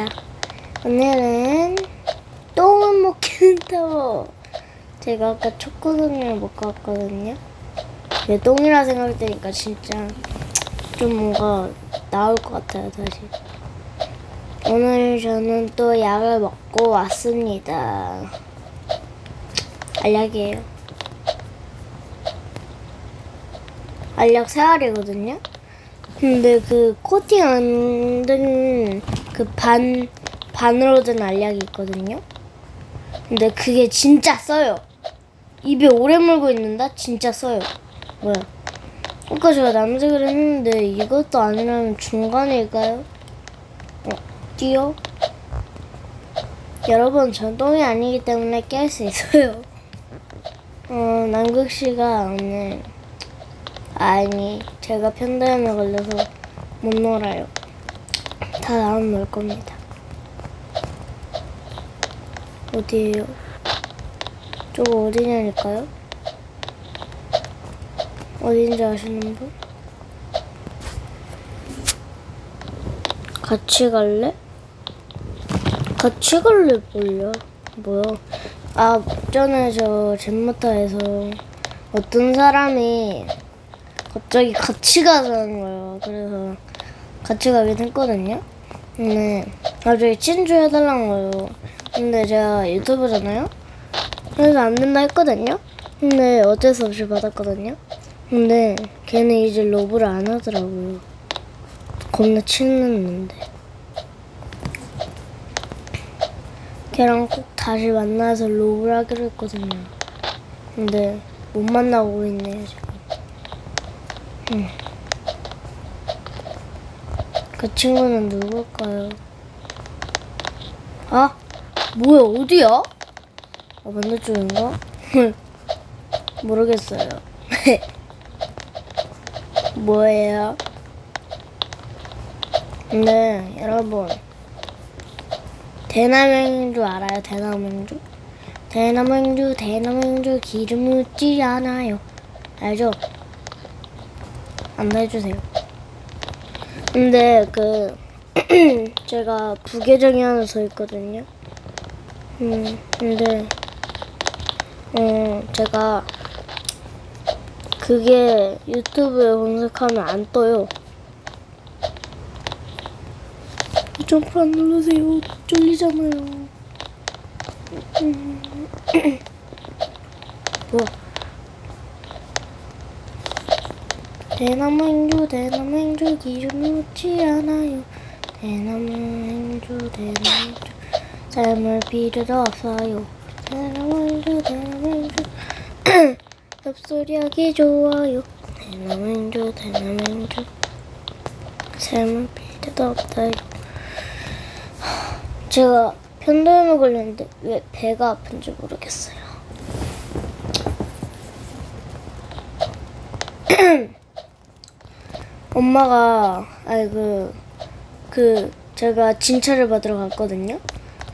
반갑습니다. 오늘은 똥을 타워. 제가 아까 초코송이를 먹고 왔거든요. 왜 똥이라 생각되니까 진짜 좀 뭔가 나올 것 같아요, 다시. 오늘 저는 또 약을 먹고 왔습니다. 알약이에요. 알약 세 알이거든요. 근데 그 코팅 안 된 그 반 반으로 된 알약이 있거든요. 근데 그게 진짜 써요. 입에 오래 물고 있는다 진짜 써요. 뭐야? 아까 제가 남색을 했는데 이것도 아니라면 중간일까요? 어, 띠요? 여러분 전 똥이 아니기 때문에 깰 수 있어요. 어 남극 씨가 오늘 아니 제가 편도염에 걸려서 못 놀아요. 다놀 겁니다. 어디에요? 저거 어디냐니까요? 어딘지 아시는 분? 같이 갈래? 같이 갈래 뭘요? 뭐야? 아 전에 저 젠모타에서 어떤 사람이 갑자기 같이 가자는 거예요. 그래서 같이 가긴 했거든요. 근데 갑자기 친추해달라는 거예요. 근데 제가 유튜브잖아요. 그래서 안 된다 했거든요. 근데 어쩔 수 없이 받았거든요. 근데 걔는 이제 로브를 안 하더라고요. 겁나 친했는데. 걔랑 꼭 다시 만나서 로브를 하기로 했거든요. 근데 못 만나고 있네요 지금. 음. 그 친구는 누굴까요? 아 뭐야 어디야? 아 반대쪽인가? 모르겠어요. 뭐예요? 네 여러분 대남행주 알아요? 대남행주? 대남행주 대남행주 기름 묻지 않아요. 알죠? 안 해주세요. 근데 그 제가 부계정이 하나 더 있거든요. 음 근데 어 제가 그게 유튜브에 검색하면 안 떠요. 점프 안 누르세요. 쫄리잖아요. 음. 뭐야? 대나무 행주 대나무 행주 기준이 묻지 않아요. 대나무 행주 대나무 행주 삶을 필요도 없어요. 대나무 행주 대나무 행주 엽소리하기 좋아요. 대나무 행주 대나무 행주 삶을 필요도 없어요. 제가 편도염에 걸렸는데 왜 배가 아픈지 모르겠어요 엄마가 아니 그, 그 제가 진찰을 받으러 갔거든요.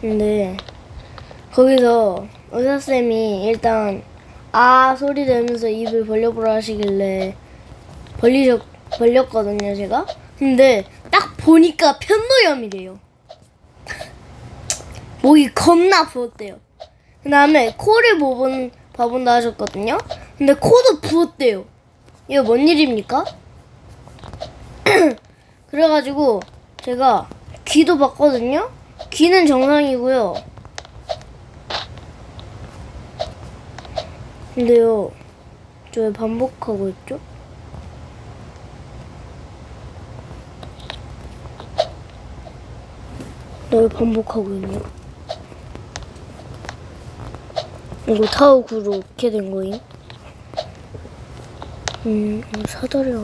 근데 거기서 의사 쌤이 일단 아 소리 내면서 입을 벌려보라 하시길래 벌리셨 벌렸거든요 제가. 근데 딱 보니까 편도염이래요. 목이 겁나 부었대요. 그 다음에 코를 봐본, 봐본다 하셨거든요. 근데 코도 부었대요. 이거 뭔 일입니까? 그래가지고 제가 귀도 봤거든요. 귀는 정상이고요. 근데요, 저 왜 반복하고 있죠? 나 왜 반복하고 있냐? 이거 타워 구로 어떻게 된 거임? 음, 사다리 아무,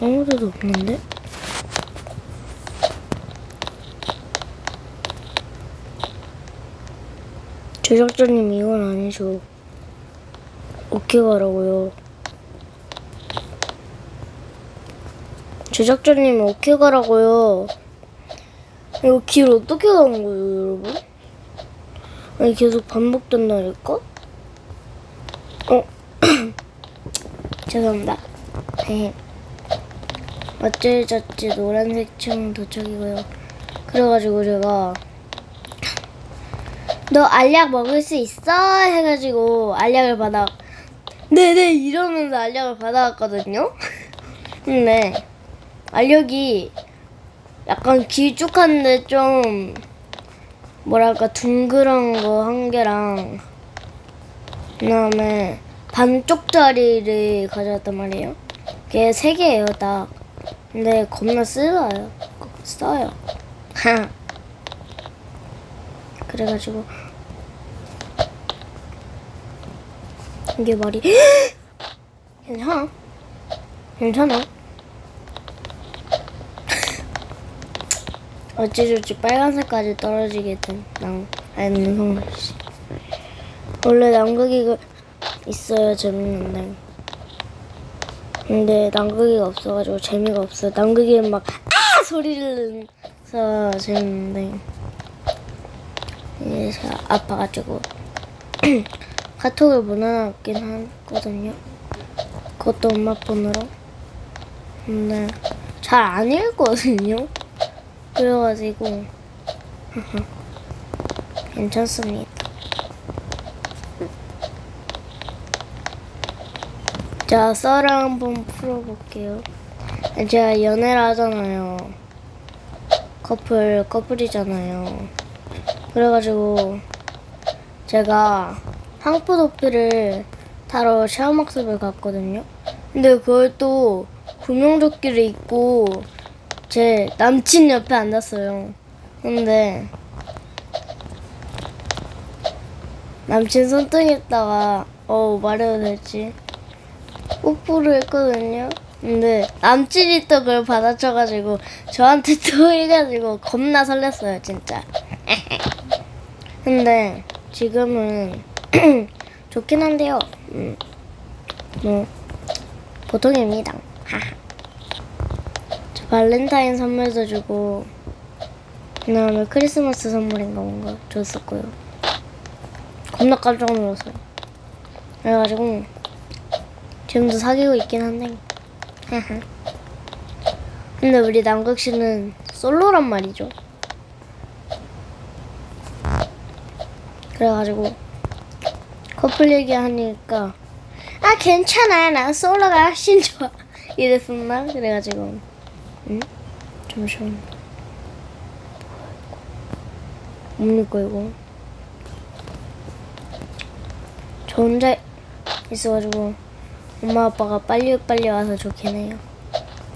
아무 데도 없는데? 제작자님 이건 아니죠. 어떻게 가라고요? 제작자님 어떻게 가라고요? 이거 길 어떻게 가는 거예요, 여러분? 아니 계속 반복된다니까? 어? 죄송합니다. 네. 어쩔저찌 노란색 층 도착이고요. 그래가지고 제가 너 알약 먹을 수 있어? 해가지고 알약을 받아 네네 이러면서 알약을 받아왔거든요. 근데 알약이 약간 길쭉한데 좀 뭐랄까 둥그런 거 한 개랑 그다음에 반쪽짜리를 가져왔단 말이에요. 그게 세 개예요 딱. 근데 겁나 쓰여요. 써요. 그래가지고 이게 말이 괜찮아? 괜찮아? 어찌저찌 빨간색까지 떨어지게 된낭 아니 성씨 원래 남극이가 있어야 재밌는데. 근데 남극이가 없어가지고 재미가 없어. 남극이는 막 아! 소리를 내서 재밌는데 제가 아파가지고 카톡을 보내놨긴 하거든요. 그것도 엄마 폰으로. 근데 잘 안 읽거든요. 그래가지고 괜찮습니다. 자, 썰을 한번 풀어볼게요. 제가 연애를 하잖아요. 커플, 커플이잖아요. 그래가지고 제가 황포 도피를 타러 체험학습을 갔거든요. 근데 그걸 또 구명조끼를 입고 제 남친 옆에 앉았어요. 근데 남친 손등에다가 어 말해도 될지 뽀뽀를 했거든요. 근데 남친이 또 그걸 받아쳐가지고 저한테 또 해가지고 겁나 설렜어요 진짜. 근데 지금은 좋긴 한데요. 음, 뭐 보통입니다. 저 발렌타인 선물도 주고 그다음에 크리스마스 선물인가 뭔가 줬었고요. 겁나 깜짝 놀랐어요. 그래가지고 지금도 사귀고 있긴 한데. 근데 우리 남극 씨는 솔로란 말이죠. 그래가지고 커플 얘기하니까 아 괜찮아. 나 솔로가 훨씬 좋아. 이랬었나? 그래가지고. 응? 잠시만. 뭡니까 이거. 저 혼자 있어가지고 엄마 아빠가 빨리 빨리 와서 좋긴 해요.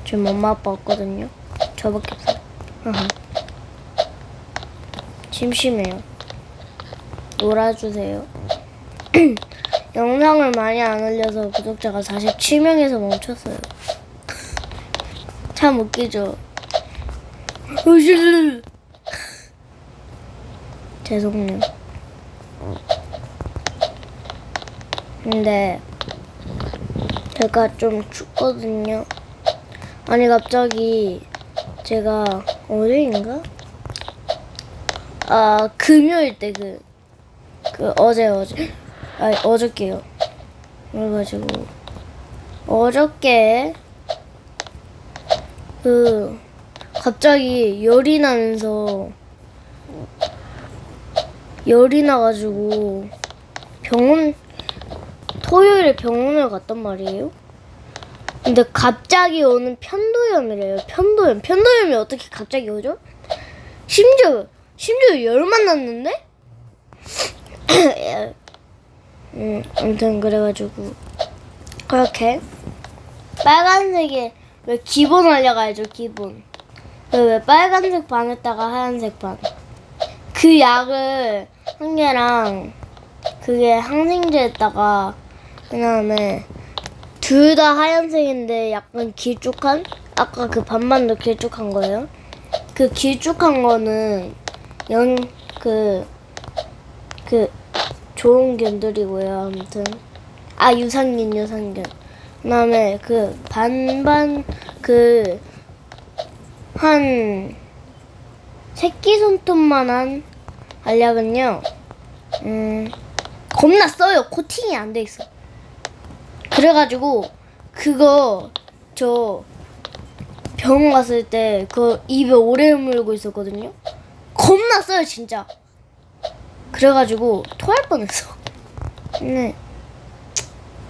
지금 엄마 아빠 없거든요. 저밖에 없어요. 심심해요 놀아주세요. 영상을 많이 안 올려서 구독자가 47명에서 멈췄어요. 참 웃기죠? 죄송해요. 근데 제가 좀 춥거든요. 아니 갑자기 제가 어제인가? 아 금요일 때 그 그 어제 어제 아니 어저께요. 그래가지고 어저께 그 갑자기 열이 나면서 열이 나가지고 병원 토요일에 병원을 갔단 말이에요. 근데 갑자기 오는 편도염이래요. 편도염. 편도염이 어떻게 갑자기 오죠? 심지어 심지어 열만 났는데? 음, 아무튼 그래가지고 그렇게 빨간색에 왜 기본 알려가야죠 기본. 그왜 빨간색 반에다가 하얀색 반. 그 약을 한 개랑 그게 항생제에다가 그 다음에 둘 다 하얀색인데 약간 길쭉한? 아까 그 반반도 길쭉한 거예요? 그 길쭉한 거는 연 그 그 좋은 견들이고요. 아무튼 아 유산균 유산균. 그다음에 그 반반 그 한 새끼 손톱만한 알약은요. 음 겁나 써요. 코팅이 안 돼 있어. 그래가지고 그거 저 병원 갔을 때 그 입에 오래 물고 있었거든요. 겁나 써요 진짜. 그래가지고 토할 뻔했어. 네.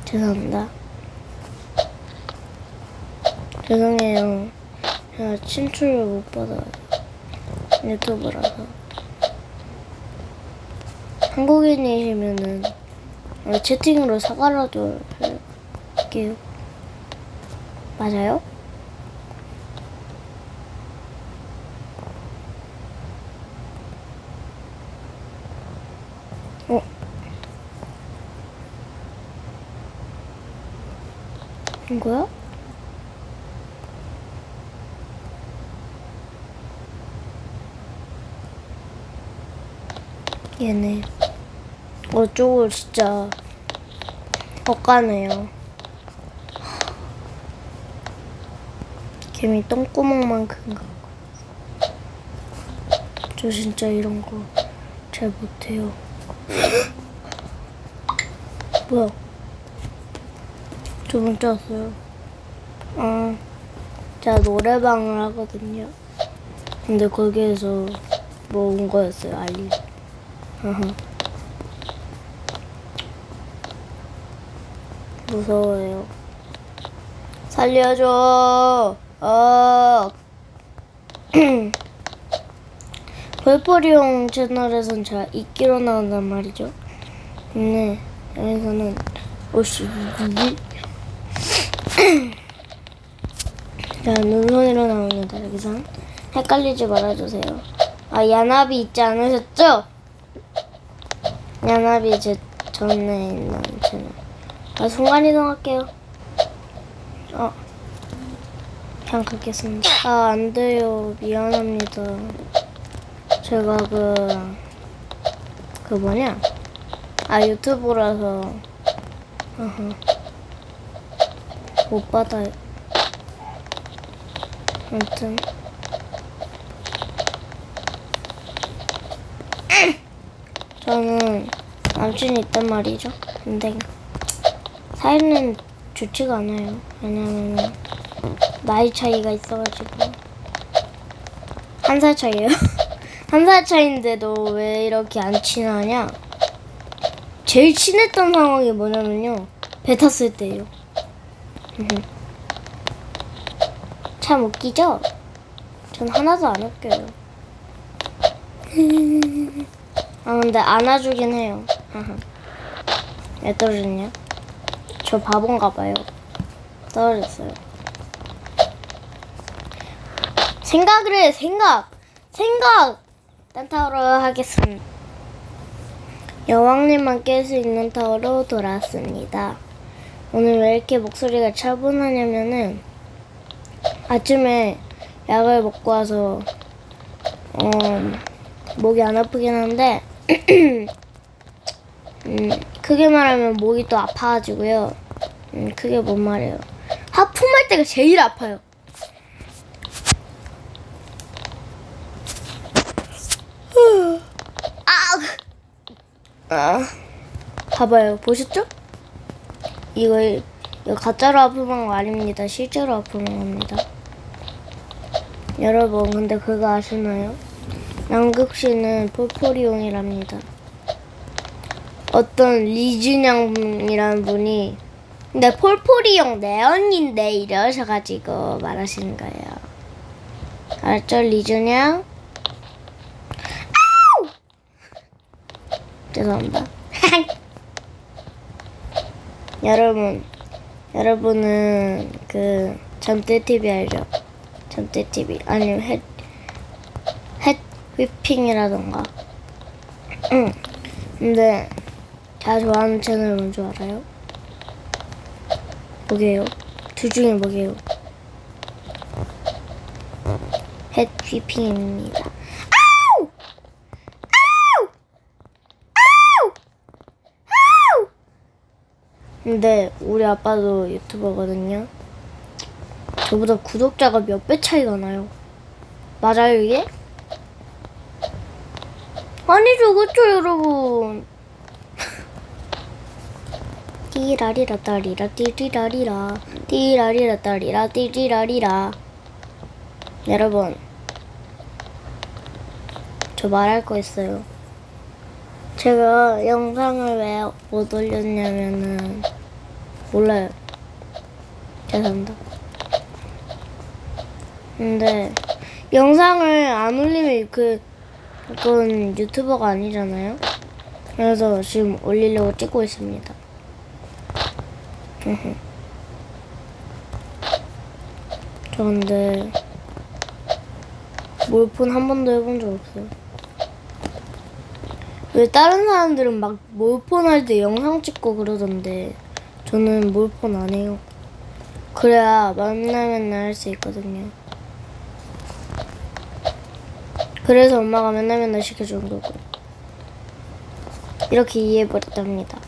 죄송합니다. 죄송해요. 제가 친출을 못 받아요. 유튜브라서. 한국인이시면은 어, 채팅으로 사과라도 할게요. 맞아요? 이거야? 얘네. 어쩌고 진짜 엇가네요. 개미 똥구멍만큼 가고 저 진짜 이런 거 잘 못해요. 뭐야 저 문자 왔어요 아 제가 노래방을 하거든요 근데 거기에서 뭐 온 거였어요 알림. 무서워요. 살려줘. 어. 벌퍼리용 채널에선 제가 이끼로 나온단 말이죠. 근데 여기서는 오씨 누구? 자 눈송이로 나옵니다. 여기선 헷갈리지 말아주세요. 아 야나비 있지 않으셨죠? 야나비 제 전에 있는 채널. 아, 순간 이동할게요. 어. 그냥 긁겠습니다. 아, 안 돼요. 미안합니다. 제가 그, 그 뭐냐? 아, 유튜브라서. 어허. 못 받아요. 아무튼. 저는 남친이 있단 말이죠. 근데 사이는 좋지가 않아요. 왜냐면 나이 차이가 있어가지고 한 살 차이에요. 한 살 차이인데도 왜 이렇게 안 친하냐? 제일 친했던 상황이 뭐냐면요. 배 탔을 때예요. 참 웃기죠? 전 하나도 안 웃겨요. 아 근데 안아주긴 해요. 왜 떨어졌냐? 저 바본가 봐요. 떨어졌어요. 생각을 해, 생각! 생각! 딴타워로 하겠습니다. 여왕님만 깰 수 있는 타워로 돌아왔습니다. 오늘 왜 이렇게 목소리가 차분하냐면은 아침에 약을 먹고 와서 어, 목이 안 아프긴 한데 음, 크게 말하면 목이 또 아파가지고요. 음, 크게 못 말해요. 하품할 때가 제일 아파요. 아, 아, 봐봐요. 보셨죠? 이거, 가짜로 아프는 거 아닙니다. 실제로 아프는 겁니다. 여러분, 근데 그거 아시나요? 양극씨는 폴포리온이랍니다. 어떤 리준영이라는 분이 근데 폴포리용 내 언니인데 이러셔가지고 말하시는 거예요. 알았죠 리준영? 아우! 죄송합니다. 여러분, 여러분은 그 전대 TV 알죠? 전대 TV 아니면 햇, 햇 휘핑이라던가. 응. 근데 제가 좋아하는 채널 뭔지 알아요? 뭐게요? 둘 중에 뭐게요? 햇 휘핑입니다. 아우! 아우! 아우! 아우! 근데 우리 아빠도 유튜버거든요. 저보다 구독자가 몇 배 차이가 나요. 맞아요 이게? 아니죠 그쵸 여러분. 띠라리라 따리라 띠리라리라 띠라리라 따리라 띠리라리라 여러분 저 말할 거 있어요. 제가 영상을 왜 못 올렸냐면은 몰라요. 죄송합니다. 근데 영상을 안 올리면 그 그건 유튜버가 아니잖아요. 그래서 지금 올리려고 찍고 있습니다. 저 근데 몰폰 한 번도 해본 적 없어요. 왜 다른 사람들은 막 몰폰 할 때 영상 찍고 그러던데 저는 몰폰 안 해요. 그래야 맨날 맨날 할 수 있거든요. 그래서 엄마가 맨날 맨날 시켜주는 거고 이렇게 이해해버렸답니다.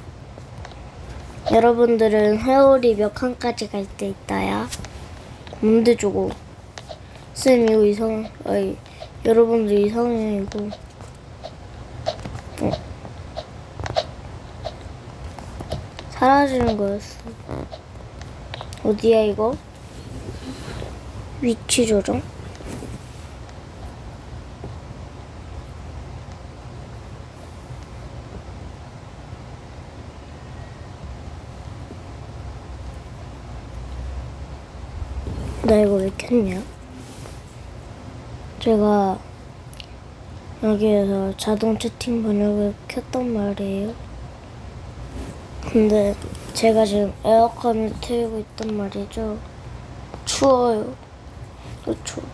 여러분들은 회오리 몇 칸까지 갈 때 있다야? 뭔데 저거? 쌤 이거 이상, 아이 여러분들 이상해 이거. 어. 사라지는 거였어. 어디야 이거? 위치 조정? 나 이거 왜 켰냐? 제가 여기에서 자동 채팅 번역을 켰단 말이에요. 근데 제가 지금 에어컨을 틀고 있단 말이죠. 추워요. 또 추워.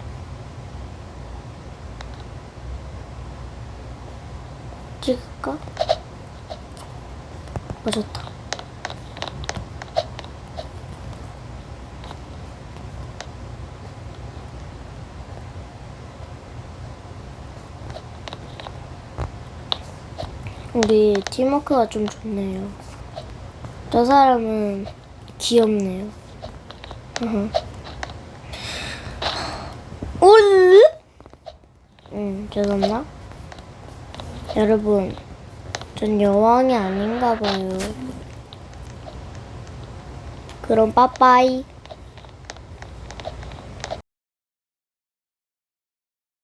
찍을까? 맞았다. 우리 팀워크가 좀 좋네요. 저 사람은 귀엽네요. 올? 응, 죄송나? 여러분, 전 여왕이 아닌가 봐요. 그럼 빠빠이.